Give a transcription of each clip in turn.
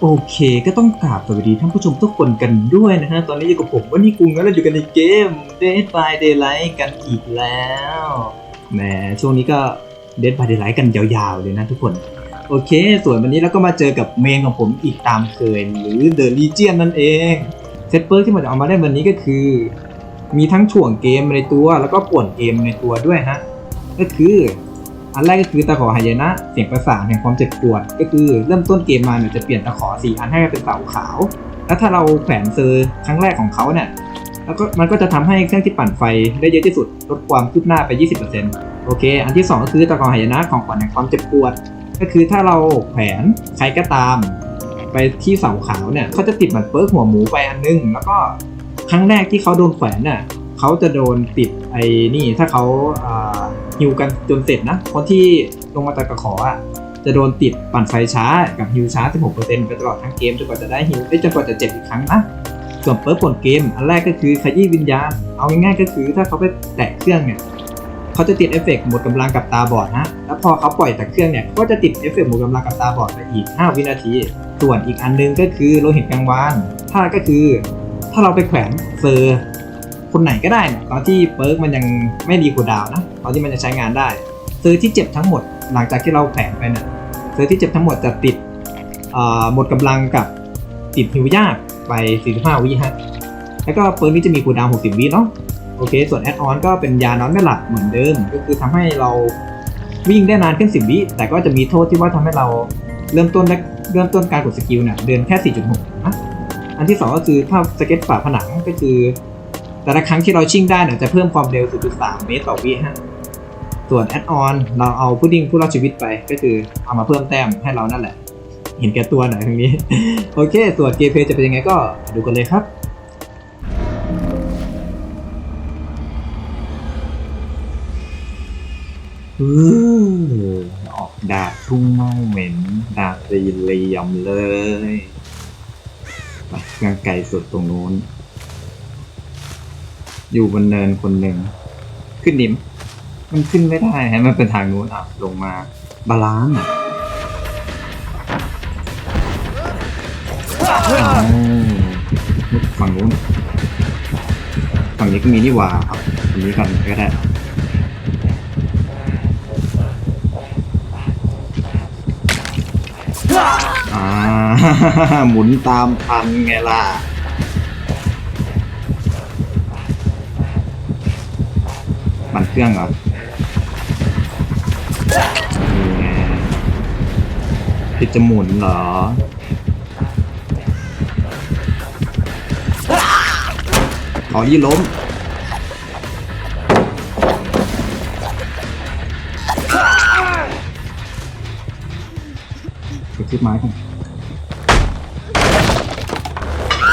โอเค ก็ต้องกราบสวัสดีท่านผู้ชมทุกคนกันด้วยนะฮะ ตอนนี้อยู่กับผมวันนี้กรุงแล้วเราอยู่กันในเกม Dead by Daylight กันอีกแล้ว แหม ช่วงนี้ก็ Dead by Daylight กันยาวๆเลยนะทุกคน โอเค ส่วนวันนี้เราก็มาเจอกับเมนของผมอีกตามเคย หรือ The Legion นั่นเอง เซตเปิร์กที่มันจะเอามาได้วันนี้ก็คือ มีทั้งถ่วงเกมในตัว แล้วก็ป่วนเกมในตัวด้วยฮะ ก็คือ อันแรกก็คือตะขอหายนะเสียงประสานแห่งความเจ็บปวด ก็คือเริ่มต้นเกมมาเนี่ยจะเปลี่ยนตะขอสีอันให้เป็นเสาขาว แล้วถ้าเราแขวนเซอร์ครั้งแรกของเขาเนี่ยแล้วก็มันก็จะทำให้เครื่องที่ปั่นไฟได้เยอะที่สุดลดความคืบหน้าไป 20%โอเค อันที่ 2 ก็คือตะขอหายนะของขวัญแห่งความเจ็บปวด ก็คือถ้าเราแขวนใครก็ตาม ไปที่เสาขาวเนี่ยเขาจะติดเหมือนเปิร์กหัวหมูไปอันนึง แล้วก็ครั้งแรกที่เขาโดนแขวนน่ะเขาจะโดนติดไอ้นี่ถ้าเขาา ฮิวกันจนเสร็จนะคนที่ลงมาตะกระขออะจะโดนติดปั่นไฟช้ากับฮิวช้า 16%ไปตลอดทั้งเกมจนกว่าจะได้ฮิวเอ้จนกว่าจะเจ็บอีกครั้งนะส่วนเปิร์ผลเกม อันแรกก็คือขยี้วิญญาณ เอาง่ายๆก็คือถ้าเขาไปแตะเครื่องเนี่ยเขาจะติดเอฟเฟกต์หมดกำลังกับตาบอดฮะแล้วพอเขาปล่อยแต่เครื่องเนี่ยก็จะติดเอฟเฟกต์หมดกำลังกับตาบอดไปอีก 5 วินาที ส่วนอีกอันนึงก็คือโลหิตกลางวานถ้าก็คือ ถ้าเราไปแขวนเซอร์ คนไหนก็ได้เนี่ยตอนที่เปิร์กมันยังไม่ดีคูดาวนะตอนที่มันจะใช้งานได้ซอร์ที่เจ็บทั้งหมดหลังจากที่เราแขวนไปเนี่ยซอร์ที่เจ็บทั้งหมดจะติดหมดกำลังกับติดหิวยากไป 45 วิฮะแล้วก็เปิร์กนี้จะมีคูดาว60 วิเนาะโอเค ส่วนแอดออนก็เป็นยานอนไม่หลับเหมือนเดิม ก็คือทำให้เราวิ่งได้นานขึ้น 10 วิ แต่ก็จะมีโทษที่ว่าทำให้เราเริ่มต้นเริ่มต้นการกดสกิลเนี่ยเดินแค่ 4.6 นะ อันที่ 2 ก็คือถ้าสเก็ตฝาผนังก็คือ แต่ละครั้งที่เราชิ่งได้เนี่ยจะเพิ่มความเร็ว 0.3 เมตรต่อวิฮะ ส่วนแอดออนเราเอาพุดดิ้งผู้รอดชีวิตไป ก็คือเอามาเพิ่มแต้มให้เรานั่นแหละ เห็นแก่ตัวหน่อยตรงนี้ โอเค ส่วนเกมเพลย์จะเป็นยังไงก็ดูกันเลยครับเออออกดาบทุ่งเมาเหม็น ดาบสี่เหลี่ยมเลย ไปเครื่องไก่สุดตรงนู้น อยู่บนเนินคนหนึ่งขึ้นนิม มันขึ้นไม่ได้ฮะมันเป็นทางนู้นอะลงมาบาลานซ์อะฝั่งนู้นฝั่งนี้ก็มีนี่หว่าครับฝั่งนี้ก่อนก็ได้อ่าหมุนตามทันไงล่ะ มันเครื่องเหรอนี่ไงที่จะหมุนเหรอขอยี่ล้มกระทืบไม้กัน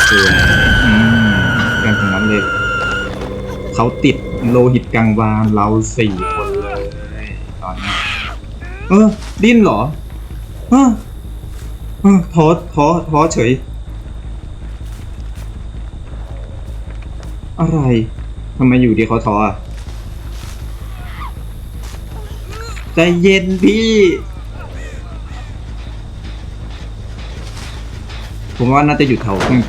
สวยอืมกันตรงนั้นเลย เขาติด โลหิตกลางวานเราสี่คนเลยตอนนี้ เออ ดิ้นเหรอเออเออท้อท้อท้อเฉย อะไรทำไมอยู่ดีเขาท้ออะใจเย็นพี่ผมว่าน่าจะอยู่แถวข้าง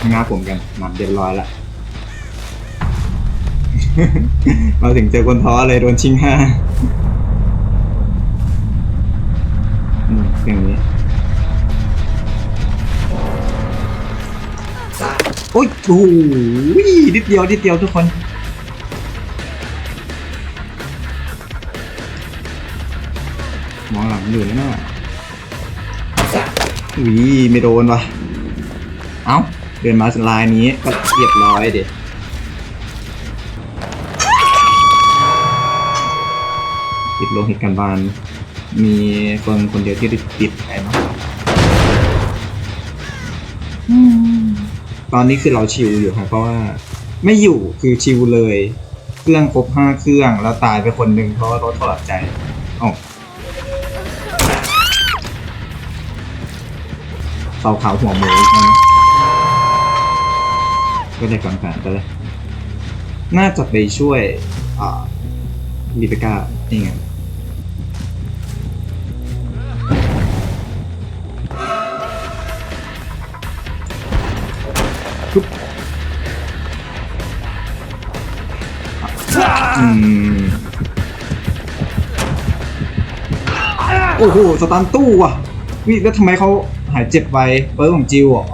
ข้างหน้าผมกันนำเรียบร้อยละ มาถึงเจอคนท้อเลยโดนชิงห้าอืมอย่างนี้โอ้ยโอ้ยนิดเดียวนิดเดียวทุกคนมองหลังอยู่แล้วนะอุ้ยไม่โดนวะเอ้า เดินมาสไลายนี้ก็เรียบร้อยเด็ด ติดโลหิตกันบาน มีเฟิงคนเดียวที่ได้ติดไปเนาะอืมตอนนี้คือเราชิวอยู่ครับเพราะว่า ไม่อยู่คือชิวเลย เครื่องครบห้าเครื่องแล้วตายไปคนหนึ่งเพราะว่ารถถอดใจอ๋อเตาขาวหัวหมูนะก็ได้ก่อนผ่านไปเลย น่าจะไปช่วยอ่าลิเบก้านี่ไง โอ้โห สตันตู้ว่ะวิแล้วทำไมเขาหายเจ็บไปเปิร์ของจิวเหรอ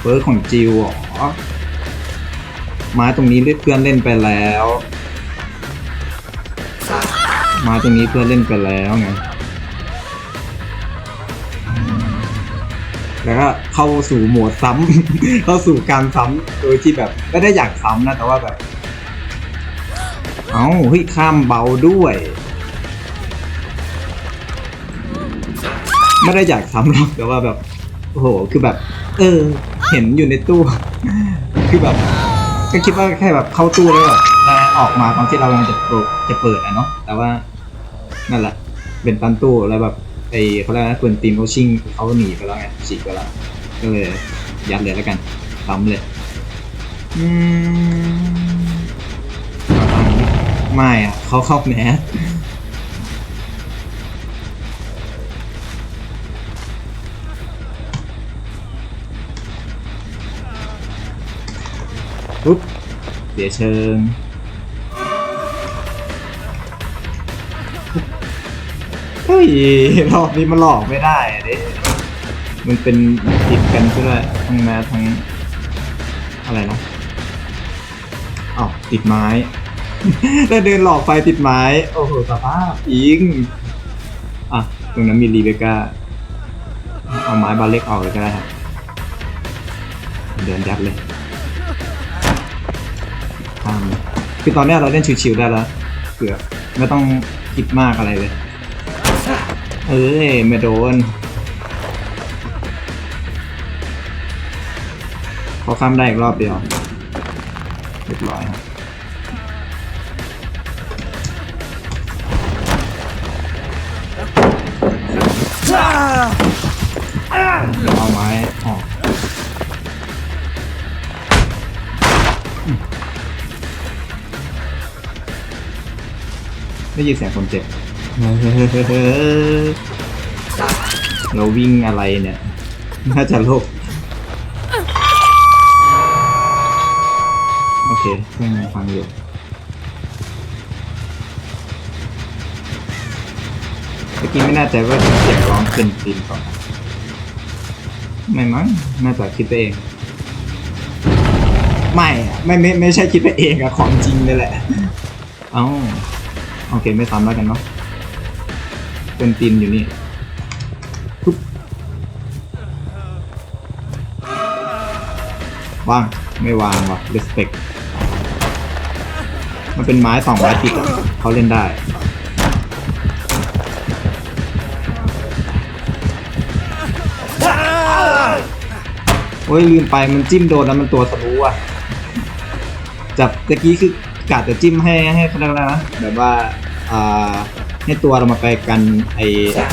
เปิร์ของจิวเหรอม้ตรงนี้เล่นเพื่อนเล่นไปแล้วม้ตรงนี้เพื่อนเล่นไปแล้วไง แล้วก็เข้าสู่โหมดซ้ำเข้าสู่การซ้ำโดยที่แบบไม่ได้อยากซ้ำนะแต่ว่าแบบ เอ้าเฮ้ยข้ามเบาด้วยไม่ได้อยากซ้ำหรอกแต่ว่าแบบโอ้โหคือแบบ เออ เห็นอยู่ในตู้ คือแบบ ก็คิดว่าแค่แบบเข้าตู้แล้วแบบแออกมาตอนที่เรากำลังจะเปิดจะเปิดอะเนาะแต่ว่านั่นแหละ เป็นตันตู้แล้วแบบ ไอเขาเรียกว่าคนตีมเขาชิงเขาหนีไปแล้วไงฉีกไปแล้วก็เลยยัดเลยแล้วกันซ้ำเลยอืมไม่อะเขาเข้าแมสปุ๊บเสียเชิง ฮ้ยรอบนี้มันหลอกไม่ได้อะเด้มันเป็นติดกันก็ได้ทั้งแม้ทั้งอะไรนะอ้าวติดไม้แล้วเดินหลอกไฟติดไม้ โอ้โหสภาพอิงอะ ตรงนั้นมีรีเบคก้า เอาไม้บาเล็กออกเลยก็ได้ครับเดินยัดเลยข้ามเลยคือตอนเนี้ยเราเล่นชิวๆได้แล้วเผื่อไม่ต้องคิดมากอะไรเลย เอ้ยไม่โดนพอข้ามได้อีกรอบเดียวเรียบร้อยครับเอาไม้ออกได้ยินเสียงคนเจ็บ เราวิ่งอะไรเนี่ย น่าจะโลกโอเคเครื่องฟังอยู่เมื่อกี้ไม่แน่ใจว่าเสียงร้องเป็นตีนก่อนไม่มั้งน่าจะคิดไปเอง ไม่ไม่ไม่ไม่ใช่คิดไปเองอะของจริงเลยแหละ เอ้า โอเค ไม่ซ้ำแล้วกันเนาะ เป็นตีนอยู่นี่ทุบวาง ไม่วางว่ะ respect มันเป็นไม้สองไม้ติดอะเขาเล่นได้ โอ้ย ลืมไปมันจิ้มโดนแล้วมันตัวทะลุอะ จับตะกี้คือกาจะจิ้มให้ให้เขาเรียกนะ แบบว่า อ่า ให้ตัวเรามาไปกันไอ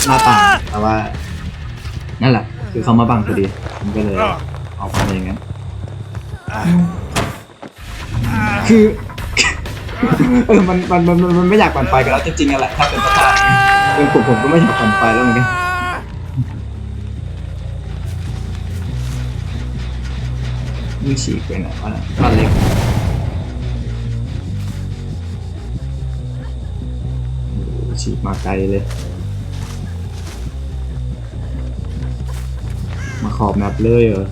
หน้าต่างแต่ว่า นั่นแหละ คือเขามาบังพอดีมันก็เลยเอาไปอย่างนั้นคือเออมันมันมันมันมันไม่อยากปั่นไฟกันแล้วจริงๆอะแหละถ้าเป็นสภาพเป็นผมผมก็ไม่อยากปั่นไฟแล้วเหมือนกันยิ่งฉีกไปไหนวะนะบ้านเล็ก ฉีกมาไกลเลย มาขอบแมปเลยเหรอ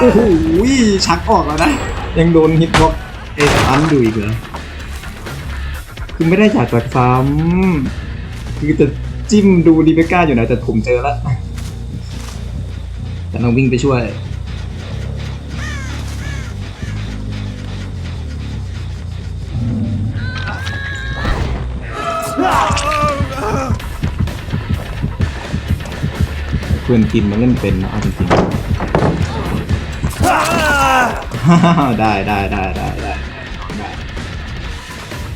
โอ้โหชักออกแล้วนะ ยังโดนฮิตบ็อกเอตันอยู่อีกเหรอคือไม่ได้จากจากซ้ำคือจะจิ้มดูดีเบก้าอยู่นะแต่ผมเจอแล้วแต่ต้องวิ่งไปช่วย พื่อนกินมาเล่นเป็นนะเอาจริงๆ ได้ได้ได้ได้ได้ได้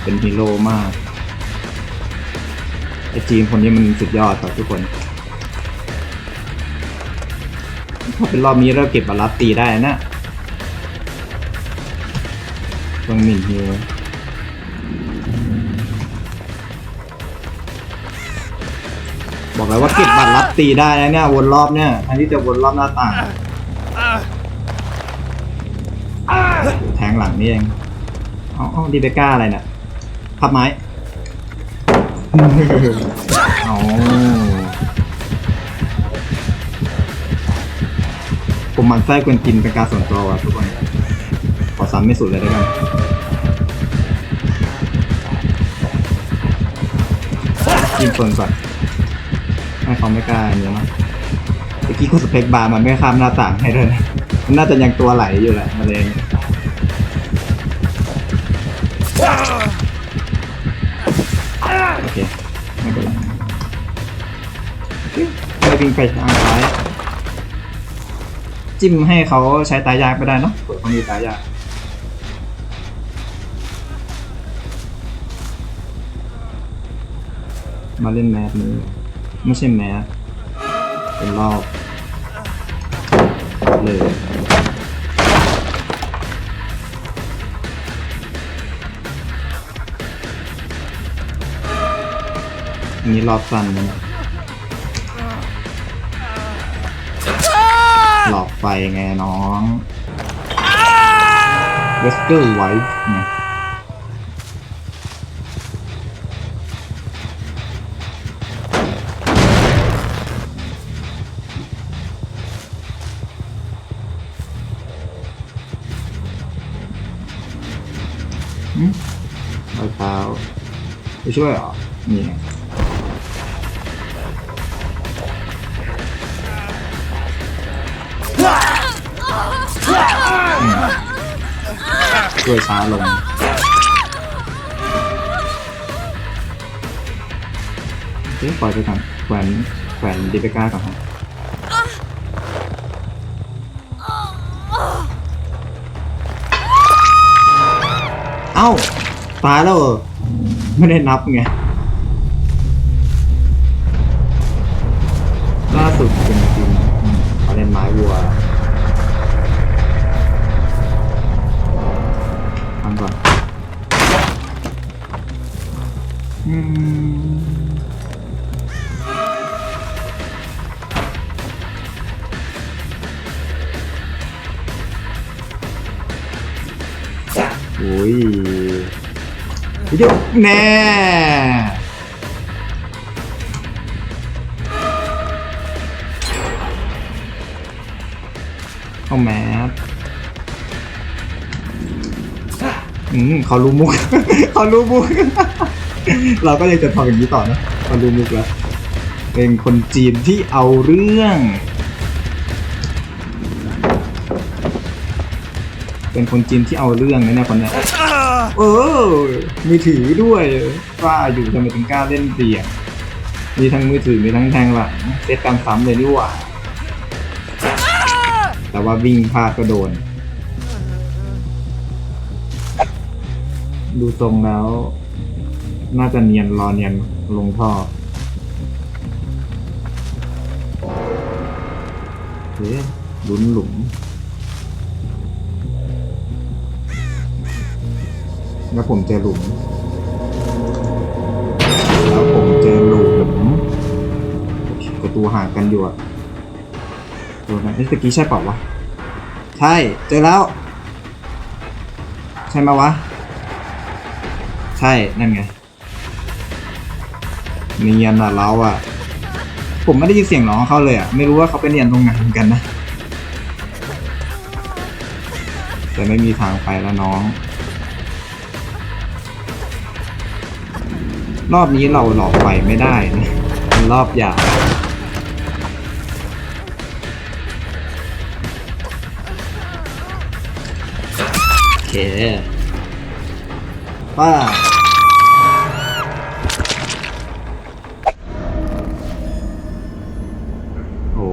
เป็นฮีโร่มากไอจีมคนนี้มันสุดยอดต่อทุกคนถ้าเป็นรอบนี้เราเก็บบาลัสตีได้นะต้องหมิ่นฮิว แล้วว่าเก็บบัตรรับตีได้แล้วเนี่ยวนรอบเนี่ยแทนที่จะวนรอบหน้าต่างแทงหลังนี่เองเอาเอาดีเบก้าอะไรเนี่ยพับไม้เอาผมมันไส้กวนกินเป็นการส่วนตัวะทุกคนขอซ้ำไม่สุดเลยได้ไหมกินเฟิร์นก่อน ให้เขาไม่กล้าอันนี้นเมื่อกี้กดสเปคบาร์มันไม่ข้ามหน้าต่างให้เลยนะมันน่าจะยังตัวไหลอยู่แหละมาเลยโอเคไม่เป็นไรไม่วิ่งไปทางซ้ายจิ้มให้เขาใช้ตายากไม่ได้เนะเปิดเขามีตายากมาเล่นแมสนี้ ไม่ใช่แมสเป็นรอบเลยอันนี้รอบสั้นนะหลอกไฟไงน้องเวสเกอร์ไวท์ไง ไปช่วยเหรอนี่ไงช่วยช้าลงเอ๊ะปล่อยไปก่อนแขวนแขวนดีเบก้าก่อนครับเอ้าตายแล้วเหรอ ไม่ได้นับไง ล่าสุดเป็นจริงอืมเขาเล่นไม้วัวฟังก่อนอืมโอ้ย ยกแน่เข้าแมสอืมเขารู้มุก เขารู้มุก เราก็ยังจะทำอย่างนี้ต่อนะเขารู้มุกแล้ว เป็นคนจีนที่เอาเรื่อง เป็นคนจีนที่เอาเรื่องนะเนี่ยคนเนี้ย เออ มือถือด้วยว่าอยู่ทำไมถึงกล้าเล่นเสี่ยงมีทั้งมือถือมีทั้งแทงหลังเซตการซ้ำเลยดีกว่า แต่ว่าวิ่งพลาดก็โดน ดูทรงแล้ว น่าจะเนียนรอเนียนลงท่อเฮ้ยลุ้นหลุม แล้วผมเจอหลุม แล้วผมเจอหลุมประตูห่างกันอยู่อะตัวนั้นเอ้ยตะกี้ใช่เปล่าวะ ใช่ เจอแล้ว ใช่ไหมวะ ใช่ นั่นไงเนียนอะเราอะผมไม่ได้ยินเสียงน้องเขาเลยอะไม่รู้ว่าเขาไปเนียนตรงไหนเหมือนกันนะ แต่ไม่มีทางไปแล้วน้อง รอบนี้เราหลอกไฟไม่ได้นะมันรอบยาวโอเคป้าโอ้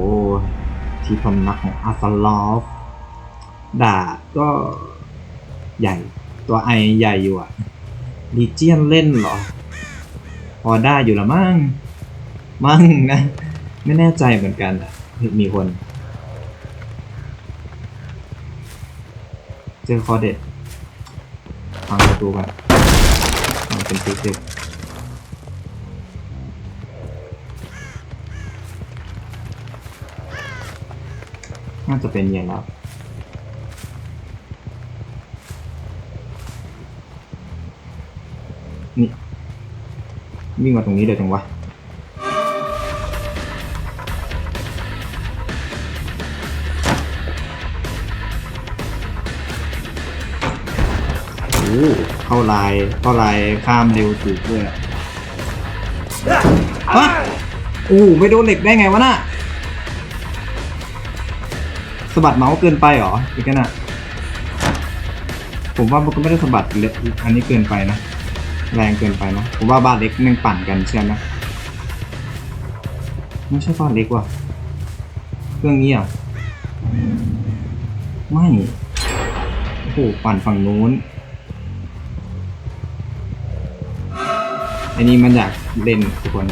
ที่พำนักของอาซาลอฟดาบก็ใหญ่ตัวไอใหญ่อยู่อะลีเจียนเล่นเหรอ พอได้อยู่ละมั่งมั่งนะ ไม่แน่ใจเหมือนกันมีคน เจอคอเด็ดฟังประตูกันเป็นฟิสิกน่าจะเป็นเย็นแล้ว วิ่งมาตรงนี้เลยจังวะโอ้เข้าลายเข้าลายข้ามเร็วถูกด้วยฮะโอ้ไม่โดนเหล็กได้ไงวะน่ะสะบัดเมาส์เกินไปหรออีกนน่ะผมว่ามันก็ไม่ได้สะบัดเล็กอันนี้เกินไปนะ แรงเกินไปนะผมว่าบ้านเล็กแม่งปั่นกันเชื่อไหมไม่ใช่บ้านเล็กว่ะเครื่องนี้อะไม่โอ้โหปั่นฝั่งนู้นอันนี้มันอยากเล่นทุกคน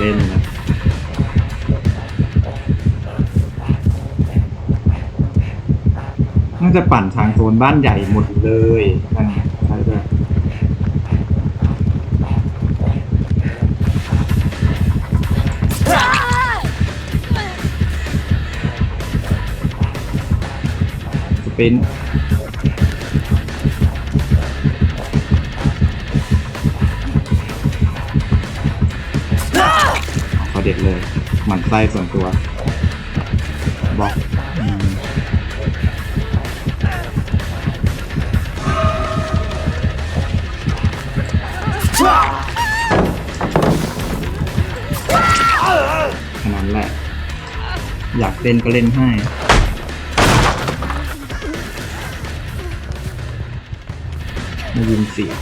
เล่นนะน่าจะปั่นทางโซนบ้านใหญ่หมดเลยนั่นใช่ด้วยสปิน ด็ดเลย หมันไส้ส่วนตัวบล็อกอืมขนาดนั้นแหละ อยากเล่นก็เล่นให้ไม่ยินเสียง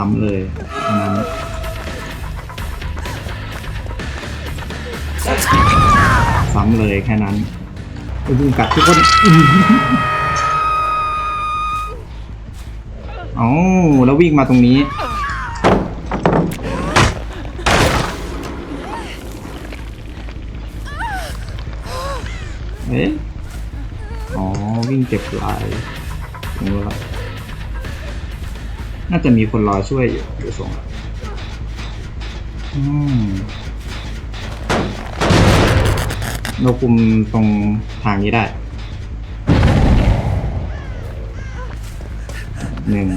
ซ้ำเลยอันนั้นซ้ำเลยแค่นั้นไอ้บุ้งกัดทุกคนอื้อเอ้แล้ววิ่งมาตรงนี้เอ๊ะอ๋อวิ่งเก็บลายรู้ละ น่าจะมีคนรอช่วยอยู่ดูทรงแล้วอืมเราคุมตรงทางนี้ได้หนึ่ง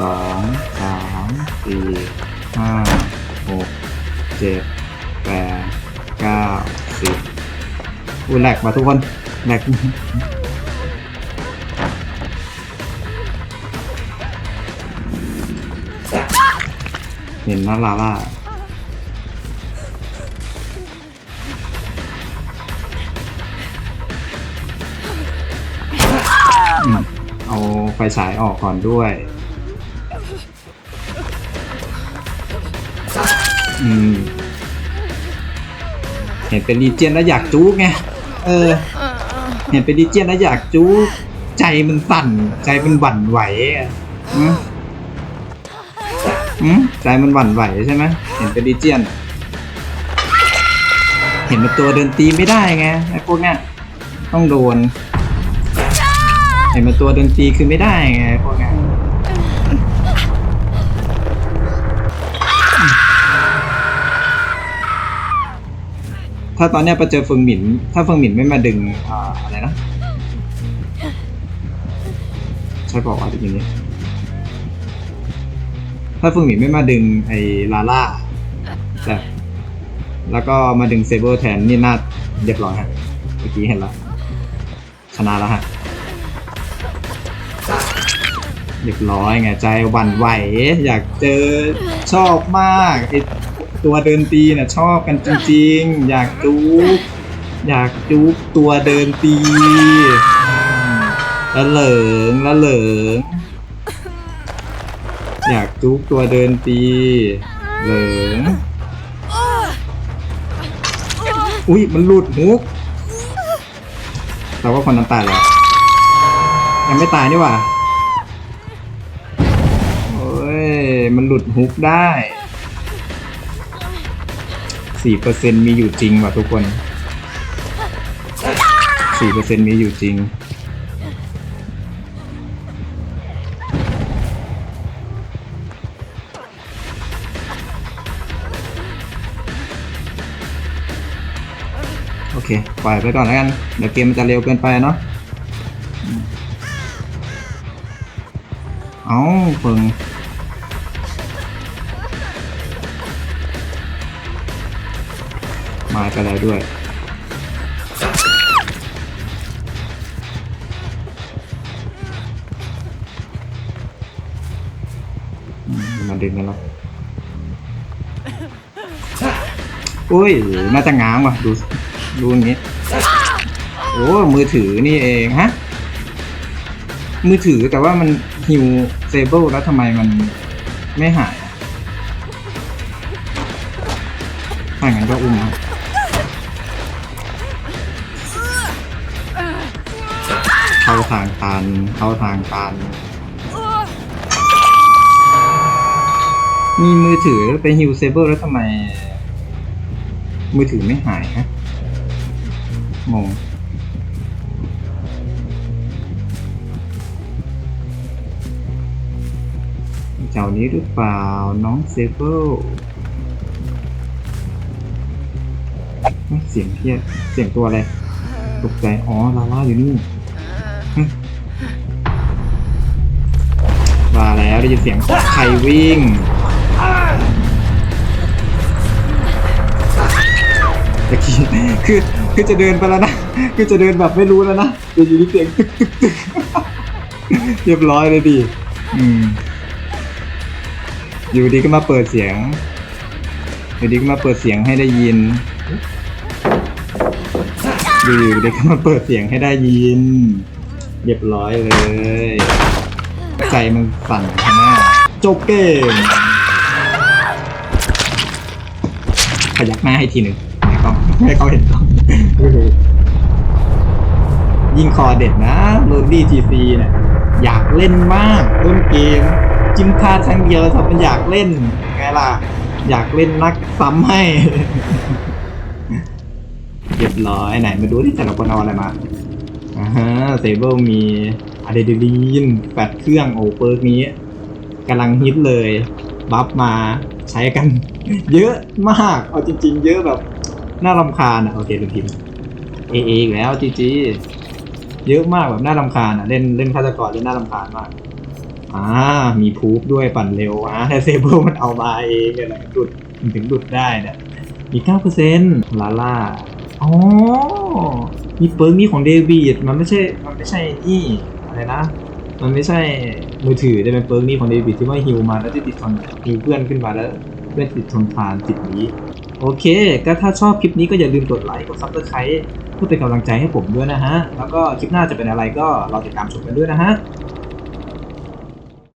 สองสามสี่ห้าหกเจ็ดแปดเก้าสิบอุ้ยแหลกมาทุกคนแหลก เห็นนะลาล่าเอาไฟฉายออกก่อนด้วยอืมเห็นเป็นดีเจียนแล้วอยากจู๊กไง เออ เห็นเป็นดีเจียนแล้วอยากจู๊กใจมันสั่น ใจมันหวั่นไหวอะ อืมอืมใจมันหวั่นไหวใช่ไหมเห็นเป็นดีเจียน เห็นเป็นตัวเดินตีไม่ได้ไงไอ้พวกเนี้ยต้องโดน เห็นมันตัวเดินตีคือไม่ได้ไงพวกเนี้ยถ้าตอนเนี้ยไปเจอเฟิงหมิน ถ้าเฟิงหมินไม่มาดึงอ่าอะไรนะ ใช่บอกว่าอย่างนี้ ถ้าเฟิงหมินไม่มาดึงไอ้ลาล่าแต่แล้วก็มาดึงเซเบอร์แทนนี่น่าเรียบร้อยฮะเมื่อกี้เห็นแล้วชนะแล้วฮะเรียบร้อยไงใจหวั่นไหว อยากเจอชอบมากไอตัวเดินตีน่ะชอบกันจริงๆ อยากจูบอยากจูบตัวเดินตีแล้วเหลิงแล้วเหลิง อยากจูบตัวเดินตีเหลิงอุ้ยมันหลุดมุกแต่ว่าคนนั้นตายแล้ว ยังไม่ตายนี่หว่าโอ้ย มันหลุดฮุกได้สี่เปอร์เซ็นมีอยู่จริงว่ะทุกคนสี่เปอร์เซ็นมีอยู่จริง ปล่อยไปก่อนแล้วกัน เดี๋ยวเกมมันจะเร็วเกินไปเนาะ เอาเฟิงมาไปแล้วด้วยมมาดึงกันแล้วอุ้ย น่าจะง้างว่ะ ดู ดูอย่างนี้ โอ้มือถือนี่เองฮะ มือถือแต่ว่ามันฮิวเซเบิลแล้วทำไมมันไม่หายถ้างั้นก็อุ้มนะเข้าทางตันเข้าทางตันมีมือถือเป็นฮิวเซเบิลแล้วทำไม มือถือไม่หายฮะงง เจ้านี้หรือเปล่าน้องเซเบิลเฮ้ยเสียงเพี้ยเสียงตัวอะไรตกใจอ๋อลาล่าอยู่นี่มาแล้วได้ยินเสียงใครวิ่งตะกี้คือคือจะเดินไปแล้วนะคือจะเดินแบบไม่รู้แล้วนะเดี๋ยวอยู่ที่เสียงตึกตึกตึกเรียบร้อยเลยดิอืม อยู่ดีก็มาเปิดเสียง อยู่ดีก็มาเปิดเสียงให้ได้ยิน อยู่ดีก็มาเปิดเสียงให้ได้ยิน เรียบร้อยเลย ใจมันสั่นข้างหน้าจบเกมขยักหน้าให้ทีหนึ่งให้เขาให้เขาเห็นก่อนยิงคอเด็ดนะโรดี้ทีซีเนี่ยอยากเล่นมากต้นเกม จิ้มพลาดครั้งเดียวทำเป็นอยากเล่นไงล่ะ อยากเล่นนักซ้ำให้เรียบร้อยไหนมาดูที่แต่ละคนเอาอะไรมาอ่าฮะเซเบิลมีอะดรีนาลีนแปดเครื่องโอเปิร์กนี้กำลังฮิตเลย บัฟมาใช้กัน เยอะมาก เอาจริง ๆ เยอะแบบ น่ารำคาญอะโอเคดูพิมพ์เอเออีกแล้วจีจีเยอะมากแบบน่ารำคาญอะเล่นเล่นฆาตกรเล่นน่ารำคาญมาก อ่ามีพูฟด้วยปั่นเร็วอะแต่เซเบิลมันเอามาเองเนี่ยหละดุดมันถึงดุดได้เนี่ยมีเก้าเปอร์เซ็นต์ลาล่าอ๋อมีเปิร์กนี่ของเดวิดมันไม่ใช่มันไม่ใช่นี่อะไรนะ มันไม่ใช่มือถือแต่เป็นเปิร์กนี่ของเดวิดที่ว่าฮิวมาแล้วจะติดทนฮิวเพื่อนขึ้นมาแล้วเพื่อนติดทนทานติดนี้โอเค ก็ถ้าชอบคลิปนี้ก็อย่าลืมกดไลค์ กดซับสไครต์เพื่อเป็นกำลังใจให้ผมด้วยนะฮะ แล้วก็คลิปหน้าจะเป็นอะไรก็รอติดตามชมกันด้วยนะฮะ